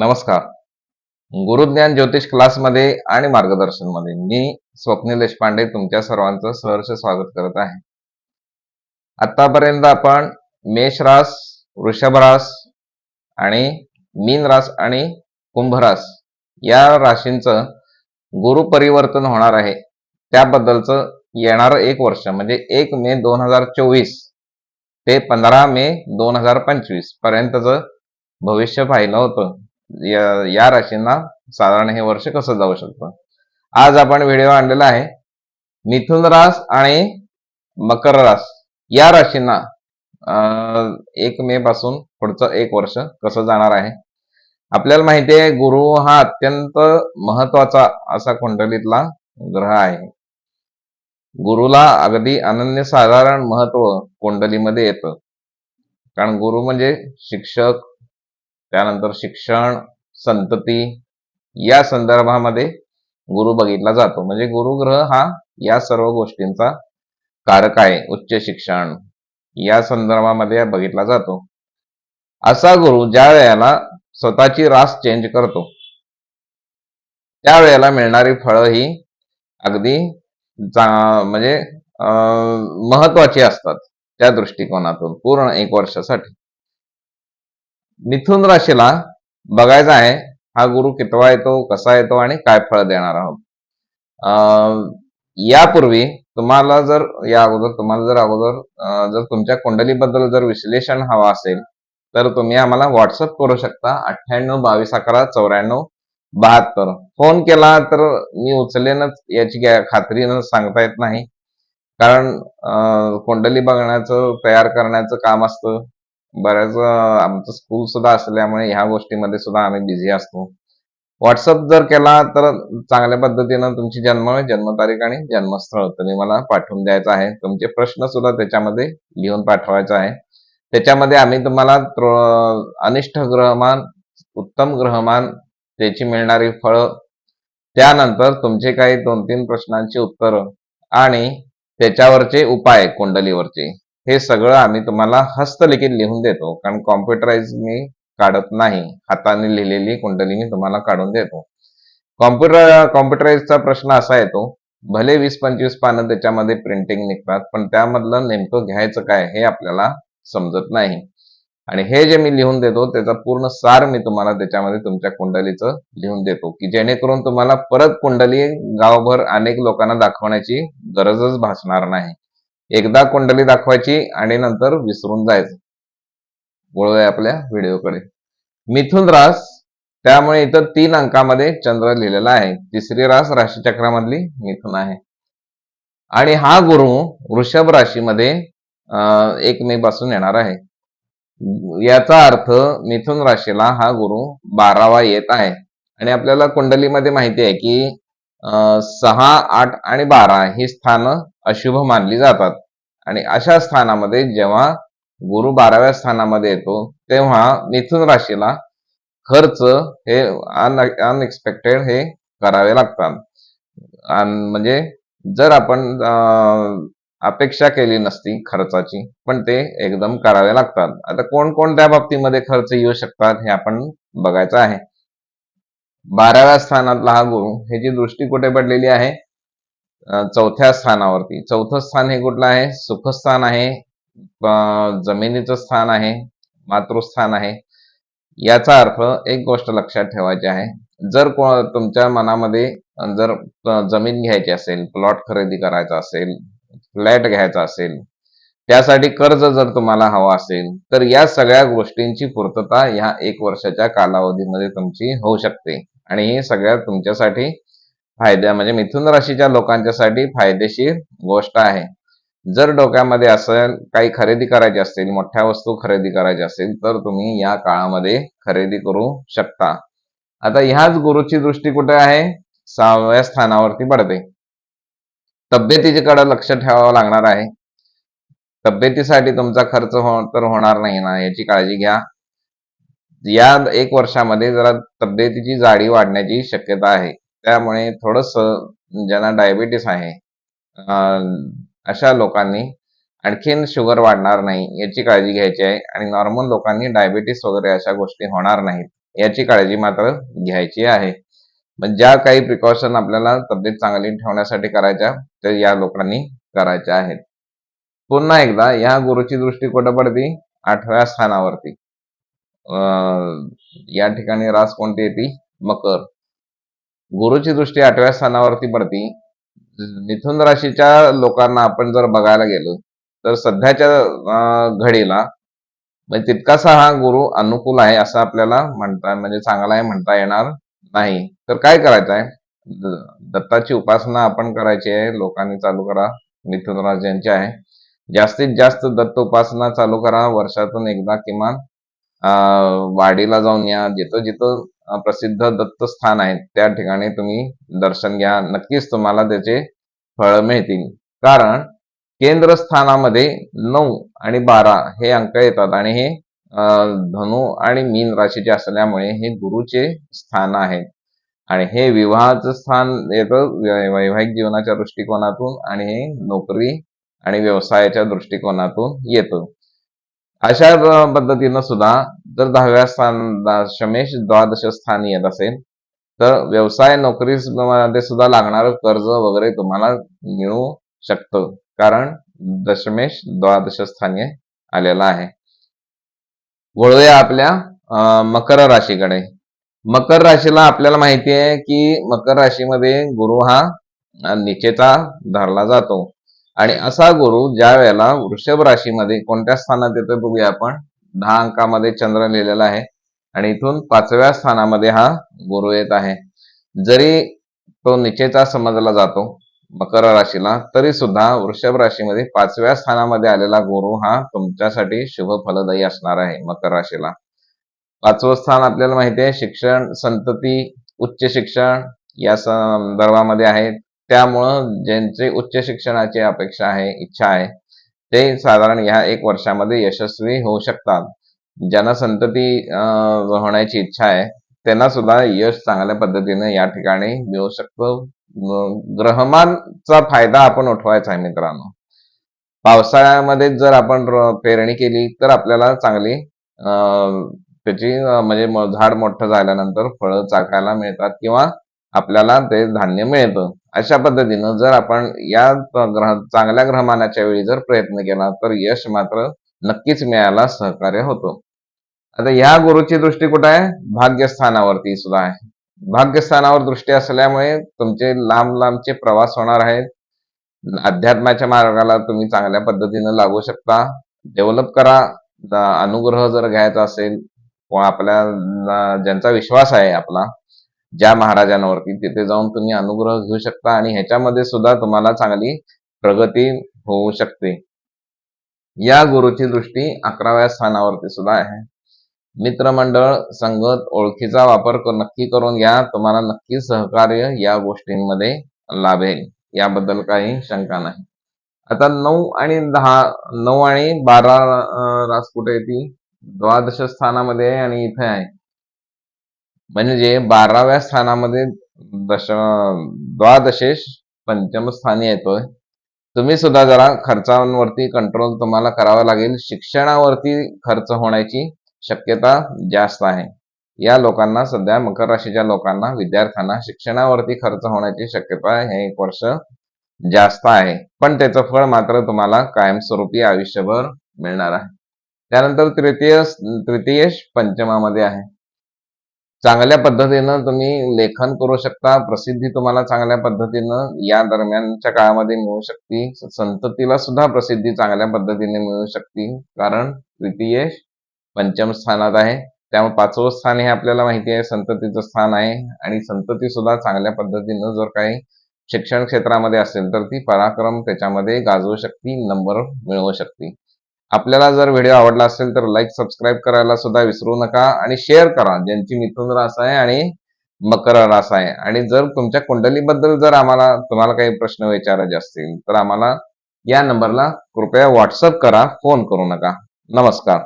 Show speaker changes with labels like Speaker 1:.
Speaker 1: नमस्कार. गुरुज्ञान ज्योतिष क्लासमध्ये आणि मार्गदर्शनमध्ये मी स्वप्नील देशपांडे तुमच्या सर्वांचं सहर्ष स्वागत करत आहे. आतापर्यंत आपण मेष रास वृषभ रास आणि मीन रास आणि कुंभ रास या राशींचं गुरु परिवर्तन होणार आहे. त्याबद्दलचं येणारं एक वर्ष म्हणजे एक मे दोन हजार चोवीस ते पंधरा मे दोन हजार पंचवीस पर्यंतचं भविष्य पाहिलं होतं. या या राशींना साधारण हे वर्ष कसं जाऊ शकतं? आज आपण व्हिडिओ आणलेला आहे मिथुन रास आणि मकर रास. या राशींना एक मे पासून पुढचं एक वर्ष कसं जाणार आहे? आपल्याला माहिती आहे गुरु हा अत्यंत महत्त्वाचा असा कुंडलीतला ग्रह आहे. गुरुला अगदी अनन्यसाधारण महत्त्व कुंडलीमध्ये येतं. कारण गुरु म्हणजे शिक्षक त्यानंतर शिक्षण संतती या संदर्भामध्ये गुरु बघितला जातो. म्हणजे गुरुग्रह हा या सर्व गोष्टींचा कारक आहे. उच्च शिक्षण या संदर्भामध्ये बघितला जातो. असा गुरु ज्या वेळेला स्वतःची रास चेंज करतो त्यावेळेला मिळणारी फळं ही अगदी म्हणजे अं, महत्वाची असतात त्या दृष्टिकोनातून. पूर्ण एक वर्षासाठी. मिथुन राशीला बघायचा आहे हा गुरु कितवा येतो कसा येतो आणि काय फळ देणार आहोत? यापूर्वी तुम्हाला जर या अगोदर तुम्हाला जर अगोदर जर तुमच्या कुंडलीबद्दल जर विश्लेषण हवं असेल तर तुम्ही आम्हाला व्हॉट्सअप करू शकता अठ्ठ्याण्णव बावीस अकरा चौऱ्याण्णव बहात्तर. फोन केला तर मी उचलेनच याची खात्रीनं सांगता येत नाही. कारण कुंडली बघण्याचं तयार करण्याचं काम असतं. बऱ्याच आमचं स्कूल सुद्धा असल्यामुळे ह्या गोष्टीमध्ये सुद्धा आम्ही बिझी असतो. व्हॉट्सअप जर केला तर चांगल्या पद्धतीनं तुमची जन्म जन्मतारीख आणि जन्मस्थळ तुम्ही मला पाठवून द्यायचं आहे. तुमचे प्रश्न सुद्धा त्याच्यामध्ये लिहून पाठवायचा आहे. त्याच्यामध्ये आम्ही तुम्हाला अनिष्ट ग्रहमान उत्तम ग्रहमान त्याची मिळणारी फळं त्यानंतर तुमचे काही दोन तीन प्रश्नांची उत्तरं आणि त्याच्यावरचे उपाय कुंडलीवरचे. हे सगळं आम्ही तुम्हाला हस्तलिखित लिहून देतो कारण कॉम्प्युटराइज मी काढत नाही. हाताने लिहिलेली कुंडली मी तुम्हाला काढून देतो. कॉम्प्युटर कॉम्प्युटराइजचा प्रश्न असा येतो भले वीस पंचवीस पानं त्याच्यामध्ये प्रिंटिंग निघतात पण त्यामधलं नेमकं घ्यायचं काय हे आपल्याला समजत नाही. आणि हे जे मी लिहून देतो त्याचा पूर्ण सार मी तुम्हाला त्याच्यामध्ये तुमच्या कुंडलीचं लिहून देतो की जेणेकरून तुम्हाला परत कुंडली गावभर अनेक लोकांना दाखवण्याची गरजच भासणार नाही. एकदा कुंडली दाखवायची आणि नंतर विसरून जायचं. वळूया आपल्या व्हिडिओकडे. मिथुन रास त्यामुळे इथं तीन अंकामध्ये चंद्र लिहिलेला आहे. तिसरी रास राशीचक्रामधली मिथुन आहे. आणि हा गुरु वृषभ राशीमध्ये एक मे पासून येणार आहे. याचा अर्थ मिथुन राशीला हा गुरु बारावा येत आहे. आणि आपल्याला कुंडलीमध्ये माहिती आहे की सहा आठ आणि बारा ही स्थानं अशुभ मानली जातात. आणि अशा स्थानामध्ये जेव्हा गुरु बाराव्या स्थानामध्ये येतो तेव्हा मिथुन राशीला खर्च हे अनएक्सपेक्टेड हे करावे लागतात. अन- म्हणजे जर आपण अपेक्षा केली नसती खर्चाची पण ते एकदम करावे लागतात. आता कोणकोणत्या बाबतीमध्ये खर्च येऊ शकतात हे आपण बघायचं आहे. बाराव्या स्थानातला हा गुरु. ह्याची दृष्टी कुठे पडलेली आहे? चौथ्या स्थानावरती. चौथं स्थान हे कुठलं आहे? सुखस्थान आहे. जमिनीचं स्थान आहे. मातृस्थान आहे. याचा अर्थ एक गोष्ट लक्षात ठेवायची आहे. जर को- तुमच्या मनामध्ये जर जमीन घ्यायची असेल प्लॉट खरेदी करायचा असेल फ्लॅट घ्यायचा असेल त्यासाठी कर्ज जर तुम्हाला हवा असेल तर या सगळ्या गोष्टींची पूर्तता ह्या एक वर्षाच्या कालावधीमध्ये तुमची होऊ शकते. आणि ही सगळ्यात तुमच्यासाठी फायद्या म्हणजे मिथुन राशीच्या लोकांच्यासाठी फायदेशीर गोष्ट आहे. जर डोक्यामध्ये असं काही खरेदी करायची असेल मोठ्या वस्तू खरेदी करायची असेल तर तुम्ही या काळामध्ये खरेदी करू शकता. आता ह्याच गुरुची दृष्टी कुठे आहे? सहाव्या स्थानावरती पडते. तब्येतीकडे लक्ष ठेवावं लागणार आहे. तब्येतीसाठी तुमचा खर्च हो तर होणार नाही ना याची काळजी घ्या. या एक वर्षामध्ये जरा तब्येतीची जाडी वाढण्याची शक्यता आहे. त्यामुळे थोडस ज्यांना डायबिटीस आहे अशा लोकांनी आणखीन शुगर वाढणार नाही याची काळजी घ्यायची आहे आणि नॉर्मल लोकांनी डायबिटीस वगैरे अशा गोष्टी होणार नाहीत याची काळजी मात्र घ्यायची आहे. पण ज्या काही प्रिकॉशन आपल्याला तब्येत चांगली ठेवण्यासाठी करायच्या ते या लोकांनी करायच्या आहेत. पुन्हा एकदा या गुरुची दृष्टी कुठं पडती? आठव्या स्थानावरती. या ठिकाणी रास कोणती येते मकर. गुरुची दृष्टी आठव्या स्थानावरती पडती. मिथुन राशीच्या लोकांना आपण जर बघायला गेलो तर सध्याच्या घडीला म्हणजे तितकासा हा गुरु अनुकूल आहे असं आपल्याला म्हणता म्हणजे चांगला आहे म्हणता येणार नाही. तर काय करायचं आहे दत्ताची उपासना आपण करायची आहे. लोकांनी चालू करा. मिथुन राजांची आहे. जास्तीत जास्त दत्त उपासना चालू करा. वर्षातून एकदा किमान वाडीला जाऊन या. जिथं जिथं प्रसिद्ध दत्त स्थान आहेत त्या ठिकाणी तुम्ही दर्शन घ्या. नक्कीच तुम्हाला त्याचे फळ मिळतील. कारण केंद्र स्थानामध्ये नऊ आणि बारा हे अंक येतात आणि हे धनु आणि मीन राशीचे असल्यामुळे हे गुरुचे स्थान आहेत आणि हे विवाहाचं स्थान येतं वैवाहिक जीवनाच्या दृष्टिकोनातून आणि हे नोकरी आणि व्यवसायाच्या दृष्टिकोनातून येतं. अशा पद्धतीनं सुद्धा जर दहाव्या स्थान दशमेश द्वादश स्थानी येत असेल तर व्यवसाय नोकरी मध्ये सुद्धा लागणारं कर्ज वगैरे तुम्हाला मिळू शकतं. कारण दशमेश द्वादश स्थानी आलेला आहे. वळूया आपल्या मकर राशीकडे. मकर राशीला आपल्याला माहिती आहे की मकर राशीमध्ये गुरु हा निचेचा धरला जातो. आणि असा गुरु ज्या वेळेला वृषभ राशीमध्ये कोणत्या स्थानात येतो बघूया आपण. दहा अंकामध्ये चंद्र लिहिलेला आहे. आणि इथून पाचव्या स्थानामध्ये हा गुरु येत आहे. जरी तो निचेचा समजला जातो मकर राशीला तरी सुद्धा वृषभ राशीमध्ये पाचव्या स्थानामध्ये आलेला गुरु हा तुमच्यासाठी शुभ फलदायी असणार आहे मकर राशीला. पाचवं स्थान आपल्याला माहिती आहे. शिक्षण संतती उच्च शिक्षण या संदर्भामध्ये आहेत त्यामुळं ज्यांचे उच्च शिक्षणाची अपेक्षा आहे इच्छा आहे ते साधारण ह्या एक वर्षामध्ये यशस्वी होऊ शकतात. ज्यांना संतती अं, होण्याची इच्छा आहे त्यांना सुद्धा यश चांगल्या पद्धतीने या ठिकाणी मिळू शकतो. ग्रहमानचा फायदा आपण उठवायचा आहे मित्रांनो. पावसाळ्यामध्ये जर आपण पेरणी केली तर आपल्याला चांगली त्याची म्हणजे झाड मोठं झाल्यानंतर फळं चाकायला मिळतात किंवा आपल्याला ते धान्य मिळतं. अशा पद्धतीनं जर आपण या ग्रह चांगल्या ग्रहमानाच्या वेळी जर प्रयत्न केला तर यश मात्र नक्कीच मिळायला सहकार्य होतो. आता या गुरुची दृष्टी कुठं आहे? भाग्यस्थानावरती सुद्धा आहे. भाग्यस्थानावर दृष्टी असल्यामुळे तुमचे लांब लांबचे प्रवास होणार आहेत. अध्यात्माच्या मार्गाला तुम्ही चांगल्या पद्धतीनं लागू शकता. डेव्हलप करा. अनुग्रह जर घ्यायचा असेल आपल्या ज्यांचा विश्वास आहे आपला ज्या महाराजांवरती तिथे जाऊन तुम्ही अनुग्रह घेऊ शकता आणि ह्याच्यामध्ये सुद्धा तुम्हाला चांगली प्रगती होऊ शकते. या गुरुची दृष्टी अकराव्या स्थानावरती सुद्धा आहे. मित्रमंडळ संगत ओळखीचा वापर नक्की करून घ्या. तुम्हाला नक्की सहकार्य या गोष्टींमध्ये लाभेल. याबद्दल काही शंका नाही. आता नऊ आणि दहा नऊ आणि बारा राजकुट आहे ती येते द्वादश स्थानामध्ये आहे आणि इथे आहे. म्हणजे बाराव्या स्थानामध्ये दश द्वादशेश पंचम स्थानी येतोय तुम्ही सुद्धा जरा खर्चांवरती कंट्रोल तुम्हाला करावा लागेल. शिक्षणावरती खर्च होण्याची शक्यता जास्त आहे. या लोकांना सध्या मकर राशीच्या लोकांना विद्यार्थ्यांना शिक्षणावरती खर्च होण्याची शक्यता हे एक वर्ष जास्त आहे. पण त्याचं फळ मात्र तुम्हाला कायमस्वरूपी आयुष्यभर मिळणार आहे. त्यानंतर तृतीय तृतीयेश पंचमामध्ये आहे. चांगल्या पद्धतीनं तुम्ही लेखन करू शकता. प्रसिद्धी तुम्हाला चांगल्या पद्धतीनं या दरम्यानच्या काळामध्ये मिळू शकते. संततीला सुद्धा प्रसिद्धी चांगल्या पद्धतीने मिळू शकते. कारण तृतीय पंचम स्थानात आहे. त्यामुळे पाचवं स्थान हे आपल्याला माहिती आहे. संततीचं स्थान आहे. आणि संतती सुद्धा चांगल्या पद्धतीनं जर काही शिक्षण क्षेत्रामध्ये असेल तर ती पराक्रम त्याच्यामध्ये गाजवू शकते. नंबर मिळवू शकते. आपल्याला जर व्हिडिओ आवडला असेल तर लाईक सबस्क्राईब करायला सुद्धा विसरू नका आणि शेअर करा ज्यांची मिथुन रास आहे आणि मकर रास आहे. आणि जर तुमच्या कुंडलीबद्दल जर आम्हाला तुम्हाला काही प्रश्न विचारायचे असतील तर आम्हाला या नंबरला कृपया व्हॉट्सअप करा फोन करू नका. नमस्कार.